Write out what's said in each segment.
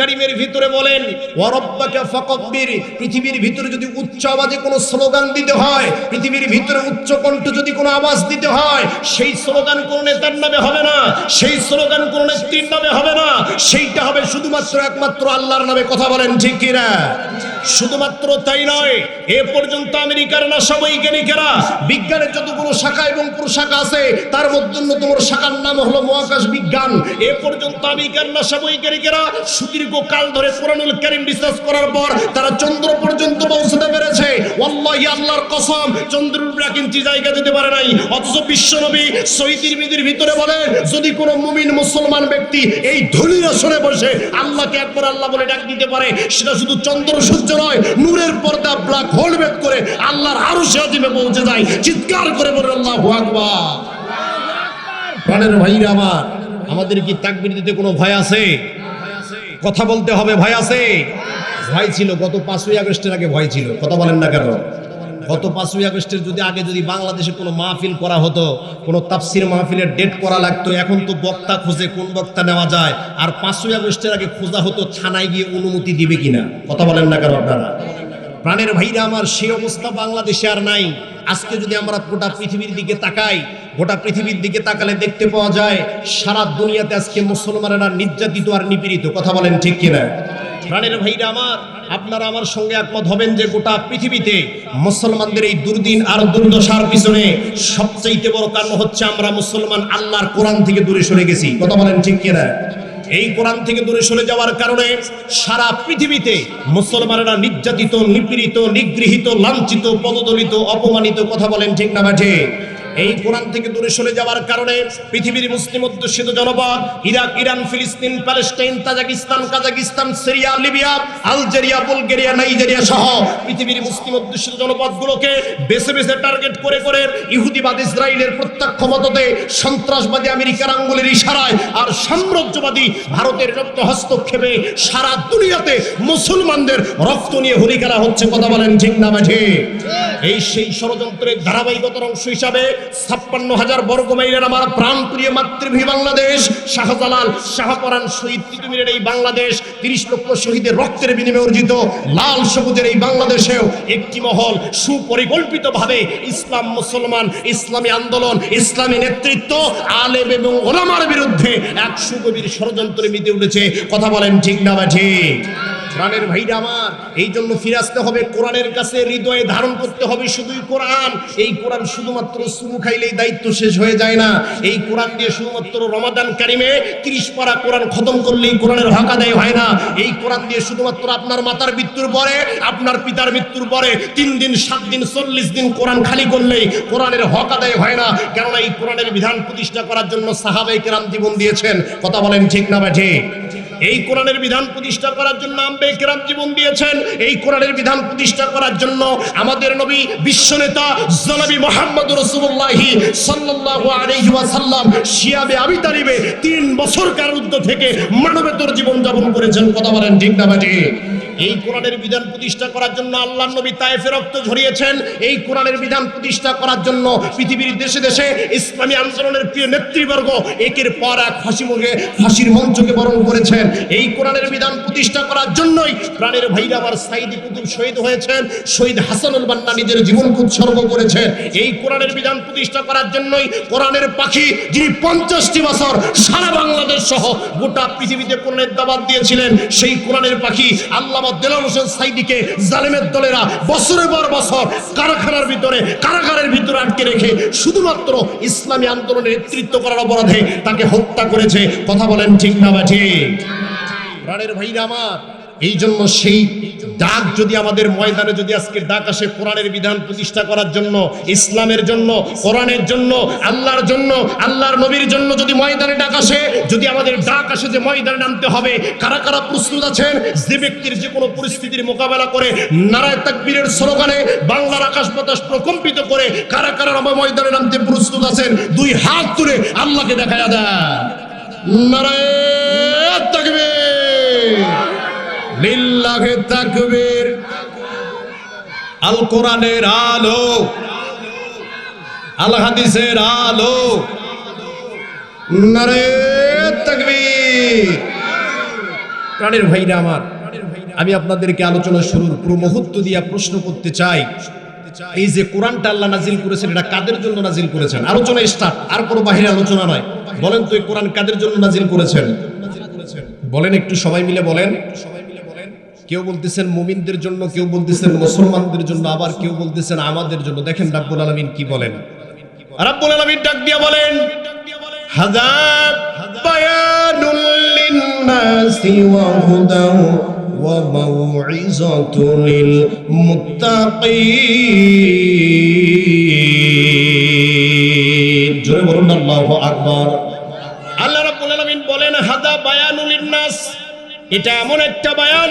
কারীমের ভিতরে বলেন পৃথিবীর ভিতরে যদি উচ্চ কোনো স্লোগান দিতে হয়, পৃথিবীর ভিতরে যদি কোনো দিতে হয়, সেই স্লোগান নামে হবে না, সেই স্লোগান নামে হবে না, সেইটা হবে শুধুমাত্র একমাত্র আল্লাহর নামে কথা বলেন ঠিক কিনা? শুধুমাত্র তাই নয় এ পর্যন্ত আমেরিকার নাসা বৈজ্ঞানিকেরা, বিজ্ঞানের যতগুলো শাখা এবং প্রশাখা আছে, তার মধ্যে অন্যতম শাখার নাম হলো মহাকাশ বিজ্ঞান। এ পর্যন্ত আমেরিকার নাসা বৈজ্ঞানিকেরা সুদীর্ঘ কাল ধরে কোরআনুল কারীম রিসার্চ করার পর তারা চন্দ্র পর্যন্ত পৌঁছতে পেরেছে। ওয়াল্লাহি আল্লাহর কসম উপরে এক জায়গা দিতে পারে নাই। অথচ বিশ্বনবী সৈদির বিদির ভিতরে বলে, যদি কোনো মুমিন মুসলমান ব্যক্তি এই ধনির আসনে বসে আল্লাহকে একবার আল্লাহ বলে ডাক দিতে পারে, সেটা শুধু চন্দ্র সূর্য নয়, নূরের পর্দা ব্ল্যাক ভেদ করে আল্লাহর আরও সে পৌঁছে যায়। চিৎকার করে বলে, আল্লাহ আকবার। প্রাণের ভাইরা আমার, আমাদের কি তাকবির দিতে কোনো ভয় আছে? কথা বলতে হবে, ভয় আছে? ভয় ছিল, গত পাঁচই আগস্টের আগে ভয় ছিল। কথা বলেন না কেন? গত পাঁচই আগস্টের যদি আগে যদি বাংলাদেশে কোনো মাহফিল করা হতো, কোনো তাফসির মাহফিলের ডেট করা লাগতো, এখন তো বক্তা খুঁজে কোন বক্তা নেওয়া যায়? আর পাঁচই আগস্টের আগে খোঁজা হতো থানায় গিয়ে অনুমতি দিবে কিনা? কথা বলেন না কেন আপনারা? প্রাণের ভাইরা আমার সেই অবস্থা বাংলাদেশে আর নাই। আজকে যদি আমরা গোটা পৃথিবীর দিকে তাকাই, গোটা পৃথিবীর দিকে তাকালে দেখতে পাওয়া যায়, সারা দুনিয়াতে আজকে মুসলমানেরা নির্যাতিত আর নিপীড়িত। কথা বলেন ঠিক কিনা? প্রাণের ভাইরা আমার, আপনারা আমার সঙ্গে একমত হবেন যে গোটা পৃথিবীতে মুসলমানদের এই দুর্দিন আর দুর্দশার পিছনে সবচাইতে বড় কারণ হচ্ছে আমরা মুসলমান আল্লাহর কোরআন থেকে দূরে সরে গেছি। কথা বলেন ঠিক কিনা? এই কোরআন থেকে দূরে সরে যাওয়ার কারণে সারা পৃথিবীতে মুসলমানেরা নির্যাতিত, নিপীড়িত, নিগৃহীত, লাঞ্ছিত, পদদলিত, অপমানিত কথা বলেন ঠিক না মাঠে এই কোরআন থেকে দূরে সরে যাওয়ার কারণে পৃথিবীর মুসলিম অধ্যুষিত জনপদ, ইরাক, ইরান, ফিলিস্তিন, Palestine, Tajikistan, Kazakhstan, Syria, Libya, Algeria, Bulgaria, Nigeria সহ পৃথিবীর মুসলিম অধ্যুষিত জনপদগুলোকে বেছে বেছে টার্গেট করে করে ইহুদিবাদ ইসরায়েলের প্রত্যক্ষ মততে সন্ত্রাসবাদী আমেরিকার আঙ্গুলের ইশারায় আর সাম্রাজ্যবাদী ভারতের রক্ত হস্তক্ষেপে সারা দুনিয়াতে মুসলমানদের রক্ত নিয়ে হুলি খেলা হচ্ছে, কথা বলেন ঠিক না মাঝে এই সেই ষড়যন্ত্রের ধারাবাহিকতার অংশ হিসাবে ছাপ্পান্ন হাজার বর্গ মাইলের আমার প্রাণপ্রিয় মাতৃভূমি বাংলাদেশ, শাহজালাল শাহপরান শহীদ তিতুমিরের এই বাংলাদেশ, তিরিশ লক্ষ শহীদের রক্তের বিনিময়ে অর্জিত লাল সবুজের এই বাংলাদেশেও একটি মহল সুপরিকল্পিতভাবে ইসলাম মুসলমান, ইসলামী আন্দোলন, ইসলামী নেতৃত্ব, আলেম এবং ওলামার বিরুদ্ধে এক সুগভীর ষড়যন্ত্রে মিতে উঠেছে। কথা বলেন ঠিক না বা ঠিক? প্রাণের ভাইরা আমার, এই জন্য ফিরে আসতে হবে, কোরআনের কাছে হৃদয়ে ধারণ করতে হবে শুধুই কোরআন। এই কোরআন শুধুমাত্র সুমু খাইলেই দায়িত্ব শেষ হয়ে যায় না। এই কোরআন দিয়ে শুধুমাত্র রমাদান কারিমে তিরিশ পারা কোরআন খতম করলেই কোরআনের হক আদায় হয় না। এই কোরআন দিয়ে শুধুমাত্র আপনার মাতার মৃত্যুর পরে, আপনার পিতার মৃত্যুর পরে তিন দিন, সাত দিন, চল্লিশ দিন কোরআন খালি করলেই কোরআনের হক আদায় হয় না। কেননা এই কোরআনের বিধান প্রতিষ্ঠা করার জন্য সাহাবাই কেরাম জীবন দিয়েছেন। কথা বলেন ঠিক না বা ঠিক? এই কোরআনের বিধান প্রতিষ্ঠা করার জন্য আম্বে কেরাম জীবন দিয়েছেন। এই কোরআনের বিধান প্রতিষ্ঠা করার জন্য আমাদের নবী বিশ্বনেতা জনাবি মোহাম্মদ রসুল্লাহি ওয়াসাল্লাম শিয়াবে আবি তারিবে তিন বছর কারুদ্ধ থেকে মানবেতর জীবন যাপন করেছেন। কথা বলেন ঠিক না এই কোরআনের বিধান প্রতিষ্ঠা করার জন্য আল্লাহ নবী তায়েফে রক্ত ঝরিয়েছেন। এই কোরআনের বিধান প্রতিষ্ঠা করার জন্য পৃথিবীর দেশে দেশে ইসলামী আন্দোলনের প্রিয় নেতৃবর্গ একের পর এক ফাঁসি মুখে ফাঁসির মঞ্চকে বরণ করেছেন। এই কোরআনের বিধান প্রতিষ্ঠা করার জন্যই প্রাণের ভাইরা আমার সাইদি কুতুব শহীদ হয়েছেন, শহীদ হাসানুল বান্না নিজের জীবন উৎসর্গ করেছেন। এই কোরআনের বিধান প্রতিষ্ঠা করার জন্যই কোরআনের পাখি যিনি পঞ্চাশটি বছর সারা বাংলাদেশ সহ গোটা পৃথিবীতে কোরআনের দাবাত দিয়েছিলেন, সেই কোরআনের পাখি আল্লামা দেলাম হোসেন সাইদিকে জালেমের দলেরা বছরের পর বছর কারখানার ভিতরে কারাগারের ভিতরে আটকে রেখে শুধুমাত্র ইসলামী আন্দোলনের নেতৃত্ব করার অপরাধে তাকে হত্যা করেছে। কথা বলেন ঠিক না বা ঠিক? রানের ভাইরা আমার। এই জন্য সেই ডাক যদি আমাদের ময়দানে যদি আজকে ডাক আসে কোরআনের বিধান প্রতিষ্ঠা করার জন্য, ইসলামের জন্য, কোরআনের জন্য, আল্লাহর জন্য, আল্লাহর নবীর জন্য যদি ময়দানে ডাক আসে, যদি আমাদের ডাক আসে যে ময়দানে নামতে হবে, কারা কারা প্রস্তুত আছেন? যে ব্যক্তির যে কোনো পরিস্থিতির মোকাবেলা করে, নারায় তাকবীরের স্লোগানে বাংলার আকাশ বাতাস প্রকম্পিত করে কারা কারা ময়দানে নামতে প্রস্তুত আছেন? দুই হাত তুলে আল্লাহকে দেখা দেন। নারায় তাকবীর! লিল্লাহে তাকবীর। আল কোরআনের আলো। আল হাদিসের আলো। নারে তাকবীর। প্রাণের ভাইরা আমার, আমি আপনাদেরকে আলোচনা শুরুর পুরো মুহূর্ত দিয়া প্রশ্ন করতে চাই। এই যে কোরআনটা আল্লাহ নাজিল করেছেন, এটা কাদের জন্য নাজিল করেছেন? আলোচনা স্টার্ট আর কোনো বাহিরে আলোচনা নয়। বলেন তো এই কোরআন কাদের জন্য নাজিল করেছেন? বলেন একটু সবাই মিলে বলেন। কেউ বলতেছেন মুমিনদের জন্য, কেউ বলতেছেন মুসলমানদের জন্য, আবার কেউ বলতেছেন আমাদের জন্য। দেখেন রাব্বুল আলামিন কি বলেন। রাব্বুল আলামিন ডাক দিয়া বলেন, হাজার বায়ানুল লিন্নাসি ওয়া হুদা ওয়া মাউইযাতুল মুত্তাকিন জোরে বলুন, আল্লাহু আকবার। আল্লাহ রাব্বুল আলামিন বলেন হাদা বায়ানুল লিন্নাস, এটা এমন একটা বায়ান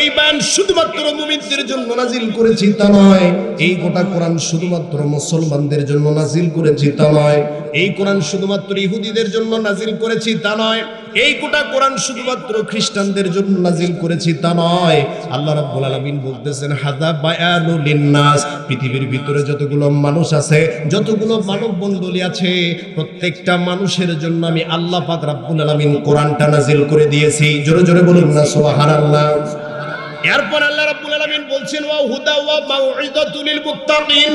এই বায়ান শুধুমাত্র মুমিনদের জন্য নাজিল করেছি তা নয়, এই গোটা কোরআন শুধুমাত্র মুসলমানদের জন্য নাজিল করেছি তা নয়, এই কোরআন শুধুমাত্র ইহুদিদের জন্য নাজিল করেছি তা নয়, এই গোটা কোরআন শুধুমাত্র খ্রিস্টানদের জন্য নাজিল করেছি তা নয়। আল্লাহ রাব্বুল আলামিন বলতেছেন হাদা বায়ানুল লিন্নাস। পৃথিবীর ভিতরে যতগুলো মানুষ আছে, যতগুলো মানব মণ্ডলী আছে, প্রত্যেকটা মানুষের জন্য আমি আল্লাহ পাক রাব্বুল আলামিন কোরআনটা নাজিল করে দিয়েছি। জোরে জোরে বলুন না, সুবহানাল্লাহ। এরপর আল্লাহ রাব্বুল আলামিন বলছেন, ওয়া হুদা ওয়া মাউইদাতুল মুত্তাকিন।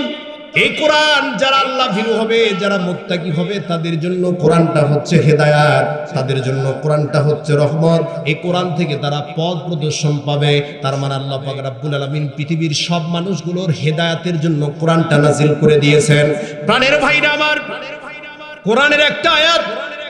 এই কোরআন যারা আল্লাহ ভীরু হবে, যারা মুত্তাকি হবে, তাদের জন্য কোরআনটা হচ্ছে হেদায়াত, তাদের জন্য কোরআনটা হচ্ছে রহমত। এই কোরআন থেকে তারা পথ প্রদর্শন পাবে। তার মানে আল্লাহ পাক রাব্বুল আলামিন পৃথিবীর সব মানুষগুলোর হেদায়াতের জন্য কোরআনটা নাজিল করে দিয়েছেন। প্রাণের ভাইরা আমার। কোরআনের একটা আয়াত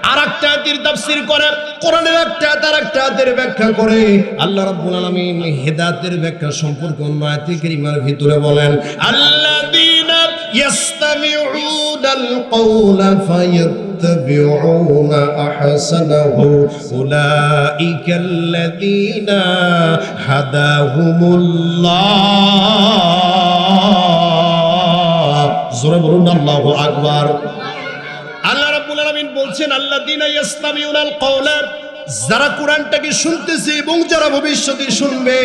আর একটা আয়াতের তাফসীর করে, কোরআনের একটা আয়াত আর একটা আয়াতের ব্যাখ্যা করে। আল্লাহ রাব্বুল আলামিন হেদায়েতের ব্যাখ্যা সম্পর্কে অন্য আয়াতে কারিমার ভিতরে বলেন, আল্লাযীনা ইয়াস্তামিউনাল কওলা ফায়াত্তাবিউনা আহসানাহু উলাইকাল্লাযীনা হাদাহুমুল্লাহ। জোরে বলুন, আল্লাহু আকবার। আল্লাহ রাব্বুল বলছেন ইয়াসতামিউনাল কওলা যারা কোরআনটাকে শুনতেছে এবং যারা ভবিষ্যতে শুনবে,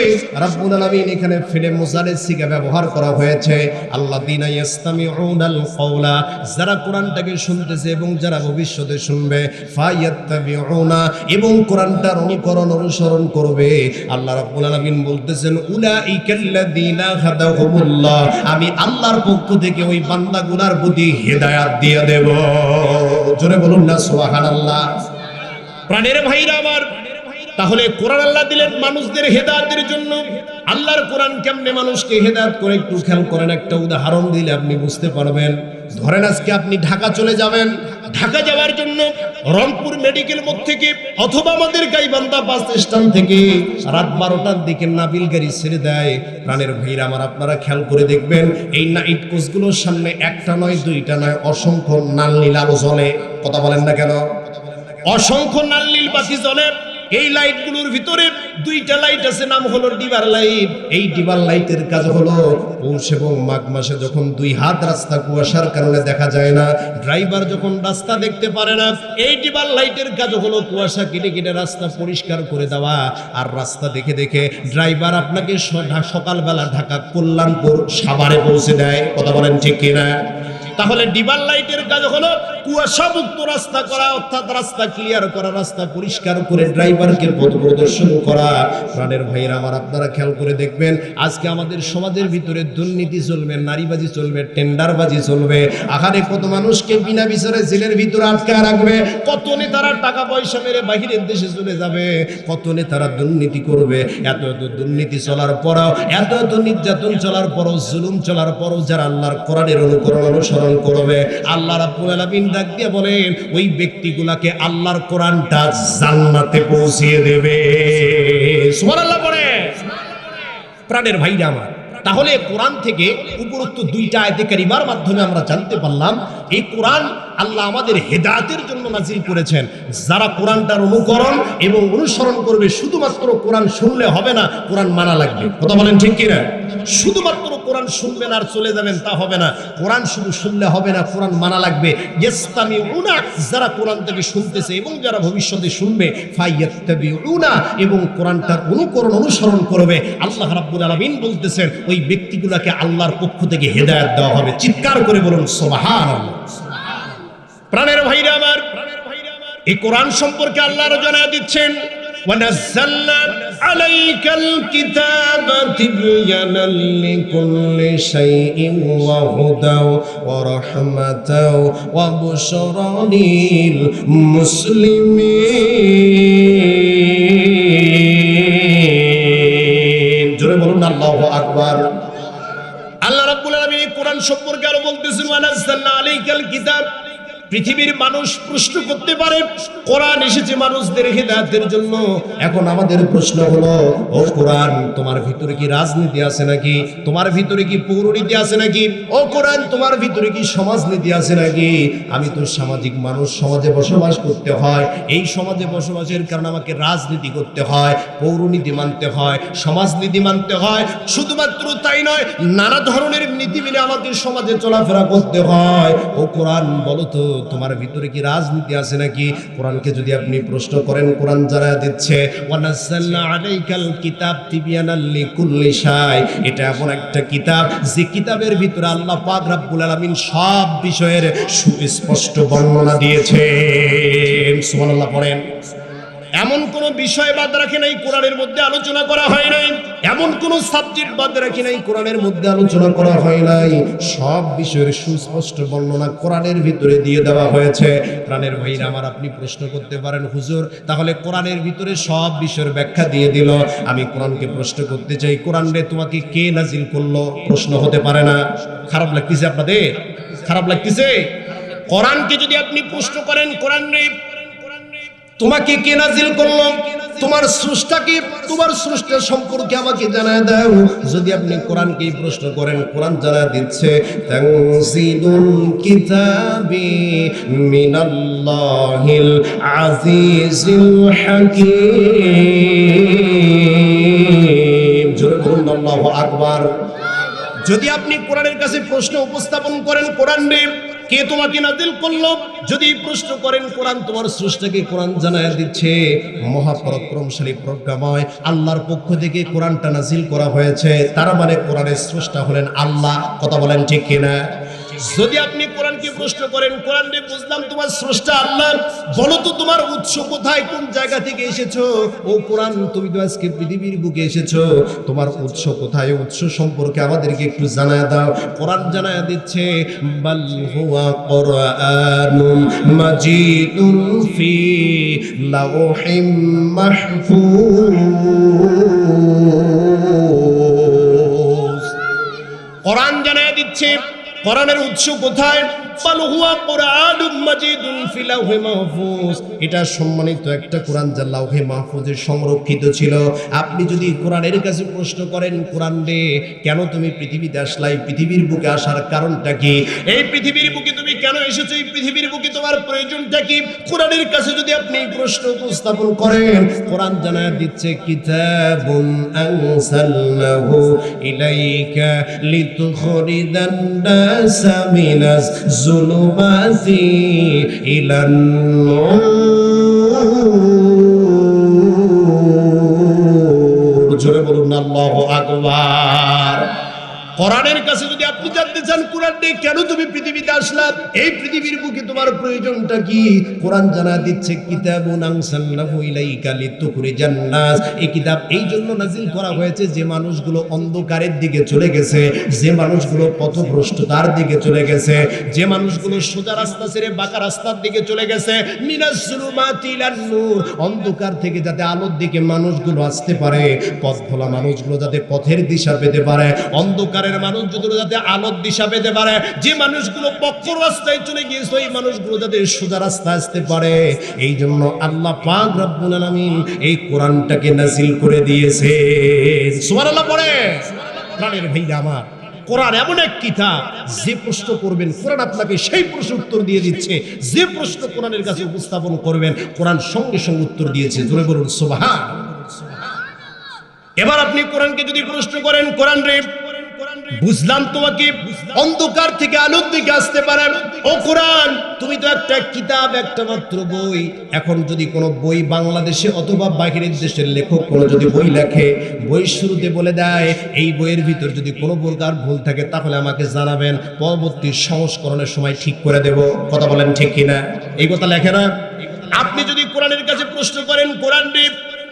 রাব্বুল আলামিন এখানে ফিলে মুজারের সিগা ব্যবহার করা হয়েছে, আল্লাযীনা ইয়াসতামিউনাল কওলা যারা কোরআনটাকে শুনতেছে এবং যারা ভবিষ্যতে শুনবে, ফায়াত্তাবিউনা এবং কোরআনটার অনুকরণ অনুসরণ করবে। আল্লাহ রাব্বুল আলামিন বলতেছেন, উলাইকাল্লাযীনা হাদাহুমুল্লাহ আমি আল্লাহর পক্ষ থেকে ওই বান্দাগুলার প্রতি হেদায়াত দিয়ে দেব। জোরে বলুন না সোহান আল্লাহ প্রাণের ভাইরা আমার তাহলে কোরআন আল্লাহ দিলেন মানুষদের হেদায়েতের জন্য। আল্লাহর কোরআন কেমনে মানুষকে হেদায়েত করে একটু খেয়াল করেন, একটা উদাহরণ দিলে আপনি বুঝতে পারবেন। ধরেন আজকে আপনি ঢাকা চলে যাবেন। ঢাকা যাওয়ার জন্য রংপুর মেডিকেল মোড় থেকে অথবা আমাদের গাইবান্ধা বাস স্ট্যান্ড থেকে রাত বারোটার দিকে নাবিল গাড়ি ছেড়ে দেয়। প্রাণের ভাইরা আমার, আপনারা খেয়াল করে দেখবেন, এই নাইট কোচগুলোর সামনে একটা নয়, দুইটা নয়, অসংখ্য নাল নীল আলো জ্বলে। কথা বলেন না কেন? অসংখ্য নাল্লিল বাতি জ্বলে। এই লাইটগুলোর ভিতরে দুইটা লাইট আছে, নাম হলো ডিবার লাইট। এই ডিবার লাইটের কাজ হলো পৌষ এবং মাঘ মাসে যখন দুই হাত রাস্তা কুয়াশার কারণে দেখা যায় না, ড্রাইভার যখন রাস্তা দেখতে পারে না, এই ডিবার লাইটের কাজ হলো কুয়াশা কেটে কেটে রাস্তা পরিষ্কার করে দেওয়া। আর রাস্তা দেখে দেখে ড্রাইভার আপনাকে সকালবেলা ঢাকা কল্যাণপুর সাভারে পৌঁছে দেয়। কথা বলেন ঠিক কিনা? তাহলে ডিবার লাইটের কাজ হলো কুয়াশা মুক্ত রাস্তা করা, অর্থাৎ রাস্তা ক্লিয়ার করা, রাস্তা পরিষ্কার করে ড্রাইভারকে পথ প্রদর্শন করা। প্রাণের ভাইয়ের আমার, আপনারা খেয়াল করে দেখবেন, আজকে আমাদের সমাজের ভিতরে দুর্নীতি চলবে, নারীবাজি চলবে, টেন্ডারবাজি চলবে। আহারে কত মানুষকে বিনা বিচারে জেলের ভিতরে আটকে রাখবে, কত নেতারা টাকা পয়সা মেরে বাহিরের দেশে চলে যাবে, কত নেতারা দুর্নীতি করবে, এত এত দুর্নীতি চলার পরও, এত এত নির্যাতন চলার পরও, জুলুম চলার পরও, যারা আল্লাহর কোরআনের অনুকরণ অনুসরণ করবে। আল্লাহ রাব্বুল আলামিন ডাক দিয়ে বলেন, ওই ব্যক্তিগুলাকে আল্লাহর কোরআনটা জান্নাতে পৌঁছিয়ে দেবে। সুবহানাল্লাহ পড়ে প্রাণের ভাইরা আমার, তাহলে কোরআন থেকে উপরোক্ত দুইটা আয়তে কারিমার মাধ্যমে আমরা জানতে পারলাম, এই কোরআন আল্লাহ আমাদের হেদায়েতের জন্য নাজিল করেছেন। যারা কোরআনটার অনুকরণ এবং অনুসরণ করবে, শুধুমাত্র কোরআন শুনলে হবে না, কোরআন মানা লাগবে। কথা বলেন ঠিক কিনা? শুধুমাত্র কোরআন শুনবেন আর চলে যাবেন, তা হবে না। কোরআন শুধু শুনলে হবে না, কোরআন মানা লাগবে। ইস্তামি উনা যারা কোরআন থেকে শুনতেছে এবং যারা ভবিষ্যতে শুনবে ফাইয়াত্তাবি উনা এবং কোরআনটার অনুকরণ, অনুসরণ করবে। আল্লাহ রাব্বুল আলামিন বলতেছেন, ওই ব্যক্তিগুলোকে আল্লাহর পক্ষ থেকে হেদায়েত দেওয়া হবে। চিৎকার করে বলুন, সুবহানাল্লাহ। প্রাণের ভাইরা আমার এই কোরআন সম্পর্কে আল্লাহর জানায় দিচ্ছেন ونزلنا عليك الكتاب تبيانا لكل شيء وهدى ورحمة وبشرى للمسلمين জোরে বলুন আল্লাহু আকবার আল্লাহ রাব্বুল আলামিন এই কোরআন সম্পর্কে আরো বলতেছেন ওয়ানাজ্জালনা আলাইকাল কিতাব পৃথিবীর মানুষ প্রশ্ন করতে পারে, কোরআন এসেছে মানুষদের হেদায়েতের জন্য। এখন আমাদের প্রশ্ন হলো, ও কোরআন, তোমার ভিতরে কি রাজনীতি আছে নাকি? তোমার ভিতরে কি পৌরনীতি আছে নাকি? ও কোরআন, তোমার ভিতরে কি সমাজনীতি আছে নাকি? আমি তো সামাজিক মানুষ, সমাজে বসবাস করতে হয়। এই সমাজে বসবাসের কারণে আমাকে রাজনীতি করতে হয়, পৌরনীতি মানতে হয়, সমাজনীতি মানতে হয়। শুধুমাত্র তাই নয়, নানা ধরনের নীতি মেনে আমাদের সমাজে চলাফেরা করতে হয়। ও কোরআন, বলো তো তোমার ভিতরে কি রাজনীতি আছে নাকি? কোরআনকে যদি আপনি প্রশ্ন করেন, কোরআন জানা দিচ্ছে এটা এমন একটা কিতাব, যে কিতাবের ভিতরে আল্লাহ পাক সব বিষয়ের সুস্পষ্ট বর্ণনা দিয়েছে পড়েন। এমন কোন বিষয় বাদ রাখে নাই, কোরআনের মধ্যে আলোচনা করা হয় নাই। এমন কোন সাবজেক্ট বাদ রাখে নাই, কোরআনের মধ্যে আলোচনা করা হয় নাই। সব বিষয়ের সুস্পষ্ট বর্ণনা কোরআনের ভিতরে দিয়ে দেওয়া হয়েছে। প্রাণের ভাইরা, আমার আপনি প্রশ্ন করতে পারেন, হুজুর, তাহলে কোরআনের ভিতরে সব বিষয়ের ব্যাখ্যা দিয়ে দিল। আমি কোরআনকে প্রশ্ন করতে চাই, কোরআন রে তোমাকে কে নাজিল করল? প্রশ্ন হতে পারে না। খারাপ লাগতেছে আপনাদের? খারাপ লাগতেছে? কোরআনকে যদি আপনি প্রশ্ন করেন, কোরআন রে তোমাকে কে নাজিল করল? তোমার স্রষ্টাকে তোমার স্রষ্টার সম্পর্কে আমাকে জানায় দাও। যদি আপনি কোরআনকে প্রশ্ন করেন, কোরআন জানা দিচ্ছে, তানজিলুল কিতাবি মিনাল্লাহিল আজিজিল হাকীম। জোরে বলুন, আল্লাহু আকবার। যদি আপনি কোরআনের কাছে প্রশ্ন উপস্থাপন করেন, কোরআন রে কে তোমাকে নাজিল করল? যদি প্রশ্ন করেন, কোরআন তোমার সৃষ্টিকে কোরআন জানায় দিচ্ছে। মহাপরাক্রমশালী প্রজ্ঞাময়, আল্লাহর পক্ষ থেকে কোরআনটা নাজিল করা হয়েছে। তার মানে কোরআনের স্রষ্টা হলেন আল্লাহ। কথা বলেন ঠিক কিনা? যদি আপনি কোরআনকে প্রশ্ন করেন, কোরআন রে বুঝলাম তোমার স্রষ্টা আল্লাহ। বলো তো তোমার উৎস কোথায়, কোন জায়গা থেকে এসেছ? ও কোরআন, তুমি তো আজকে পৃথিবীর বুকে এসেছ। তোমার উৎস কোথায়? উৎস সম্পর্কে আমাদেরকে একটু জানায় দাও। কোরআন জানায় দিচ্ছে, বাল হুয়া কোরআনুম মাজিদুন ফি লাউহিম মাহফুজ। কোরআন জানায় দিচ্ছে, কোরআনের উৎস কোথায়? এটা সম্মানিত একটা কোরআন যা মাহফুজে সংরক্ষিত ছিল। আপনি যদি কোরআনের কাছে প্রশ্ন করেন, কোরআন রে কেন তুমি পৃথিবীতে আসলাই? পৃথিবীর বুকে আসার কারণটা কি? এই পৃথিবীর বুকে তুমি কেন এসেছ? এই পৃথিবীর বুকে তোমার প্রয়োজনটা কি? কোরআনের কাছে যদি আপনি প্রশ্ন উপস্থাপন করেন, কোরআন জানায় দিচ্ছে, কিতাবুন ইলাইকা লিতুখরিজান নাসা মিনাজ জুলুমাতি ইলান জোরে বলুন আল্লাহু আকবার। কোরআনের কাছে যদি আপনি জানতে চান কোরআন দিয়ে কেন তুমি পৃথিবীতে আসলাম এই পৃথিবীর বুকে তোমার প্রয়োজনটা কি? কোরআন জানা দিচ্ছে এই কিতাব এই জন্য নাজিল করা হয়েছে যে মানুষগুলো অন্ধকারের দিকে চলে গেছে, যে মানুষগুলো দিকে চলে গেছে, যে মানুষগুলো সোজা রাস্তা ছেড়ে বাঁকা রাস্তার দিকে চলে গেছে। অন্ধকার থেকে যাতে আলোর দিকে মানুষগুলো আসতে পারে পথ ভোলা মানুষগুলো যাতে পথের দিশা পেতে পারে। অন্ধকারের মানুষগুলো যাতে আলোর দিশা পেতে পারে। যে মানুষগুলো পক্ষ রাস্তায় চলে গিয়েছে ওই মানুষগুলো যাতে সোজা রাস্তায় আসতে পারে। এই জন্য আল্লাহ পাক রব্বুল আলামিন এই কোরআনটাকে নাজিল করে দিয়েছে। সুবহানাল্লাহ পড়ে। প্রাণের ভাইরা আমার, কোরআন এমন এক কিতাব, যে প্রশ্ন করবেন, কোরআন আপনাকে সেই প্রশ্ন উত্তর দিয়ে দিচ্ছে। যে প্রশ্ন কোরআনের কাছে উপস্থাপন করবেন, কোরআন সঙ্গে সঙ্গে উত্তর দিয়েছে। জোরে বলুন সুবহান এবার আপনি কোরআনকে যদি প্রশ্ন করেন, কোরআন রে বুঝলাম তোমাকে। অন্ধকার থেকে আলোর দিকে আসতে পারেন ও কোরআন, তুমি তো একটা কিতাব, একটা মাত্র বই। এখন যদি কোনো বই বাংলাদেশে অথবা বাহিরের দেশের লেখক কোনো যদি বই লেখে, বই শুরুতে বলে দেয়, এই বইয়ের ভিতর যদি কোনো প্রকার ভুল থাকে, তাহলে আমাকে জানাবেন, পরবর্তী সংস্করণের সময় ঠিক করে দেব। কথা বলেন ঠিক কিনা? এই কথা লেখে না? আপনি যদি কোরআনের কাছে প্রশ্ন করেন, কোরআন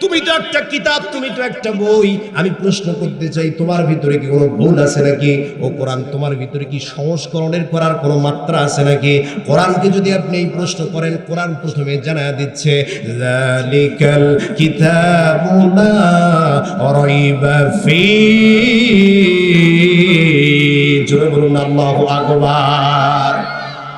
তুমি তো একটা কিতাব, তুমি তো একটা বই। আমি প্রশ্ন করতে চাই, তোমার ভিতরে কি কোনো ভুল আছে নাকি? ও কোরআন, তোমার ভিতরে কি সংস্করণের করার কোনো মাত্রা আছে নাকি? কোরআনকে যদি আপনি এই প্রশ্ন করেন, কোরআন প্রথমে জানা দিচ্ছে জালিকাল কিতাবুনা রাইবা ফি জোরে বলুন, আল্লাহু আকবার।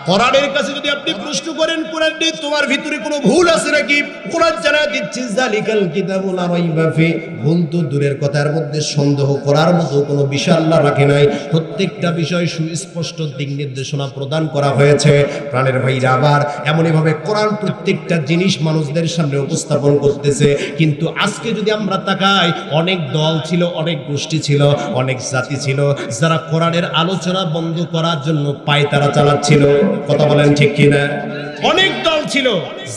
কোরআনের কাছে যদি আপনি প্রশ্ন করেন, কোরআন তোমার ভিতরে কোনো ভুল আছে নাকি? কোরআন জানা দিচ্ছে, জালিকাল কিতাবুল লা রাইবা ফি। ভুল তো দূরের কথার মধ্যে সন্দেহ করার মতো কোনো বিষয় আল্লাহ রাখে নাই। প্রত্যেকটা বিষয় সুস্পষ্ট দিক নির্দেশনা প্রদান করা হয়েছে। প্রাণের ভাইরা আবার এমনইভাবে কোরআন প্রত্যেকটা জিনিস মানুষদের সামনে উপস্থাপন করতেছে। কিন্তু আজকে যদি আমরা তাকাই, অনেক দল ছিল, অনেক গোষ্ঠী ছিল, অনেক জাতি ছিল, যারা কোরআনের আলোচনা বন্ধ করার জন্য পায়তারা চালাচ্ছিল। কথা বলেন ঠিক কিনা? অনেক দল ছিল।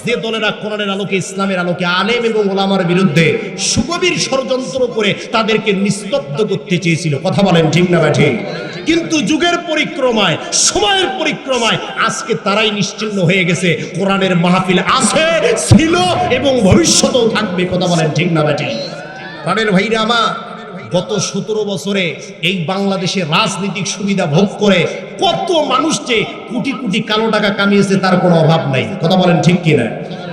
যে দলেরা কোরআনের আলোকে ইসলামের আলোকে আলেম এবং ওলামার বিরুদ্ধে সুগভীর ষড়যন্ত্র করে তাদেরকে নিস্তব্ধ করতে চেয়েছিল। কথা বলেন ঠিক না বা ঠিক কিন্তু যুগের পরিক্রমায় সময়ের পরিক্রমায় আজকে তারাই নিশ্চিন্ন হয়ে গেছে। কোরআনের মাহফিল আছে ছিল এবং ভবিষ্যতেও থাকবে। কথা বলেন ঠিক না বা ঠিক প্রাণের ভাইরা আমার গত সতেরো বছরে এই বাংলাদেশে রাজনৈতিক সুবিধা ভোগ করে কত মানুষ যে কোটি কোটি কালো টাকা কামিয়েছে তার কোনো অভাব নাই। কথা বলেন ঠিক কিনা?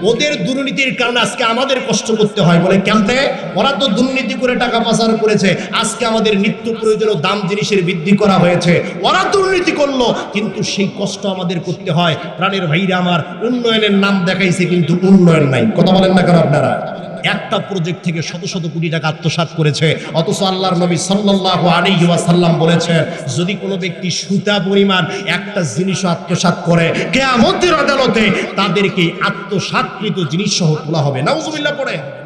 ওদের দুর্নীতির কারণে আজকে আমাদের কষ্ট করতে হয় বলে কেমতে ওরা তো দুর্নীতি করে টাকা পাচার করেছে। আজকে আমাদের নিত্য প্রয়োজনীয় দাম জিনিসের বৃদ্ধি করা হয়েছে। ওরা দুর্নীতি করল, কিন্তু সেই কষ্ট আমাদের করতে হয়। প্রাণের ভাইরা আমার উন্নয়নের নাম দেখাইছে, কিন্তু উন্নয়ন নাই। কথা বলেন না কেন আপনারা? একটা প্রজেক্ট থেকে শত শত কোটি টাকা আত্মসাত করেছে। অথচ আল্লাহর নবী সাল্লাল্লাহু আলাইহি ওয়াসাল্লাম বলেছেন, যদি কোনো ব্যক্তি সুতা পরিমাণ একটা জিনিস আত্মসাৎ করে, কেয়ামতের আদালতে তাদেরকে আত্মসাৎকৃত জিনিস সহ তোলা হবে। নাউজুবিল্লাহ পড়ে।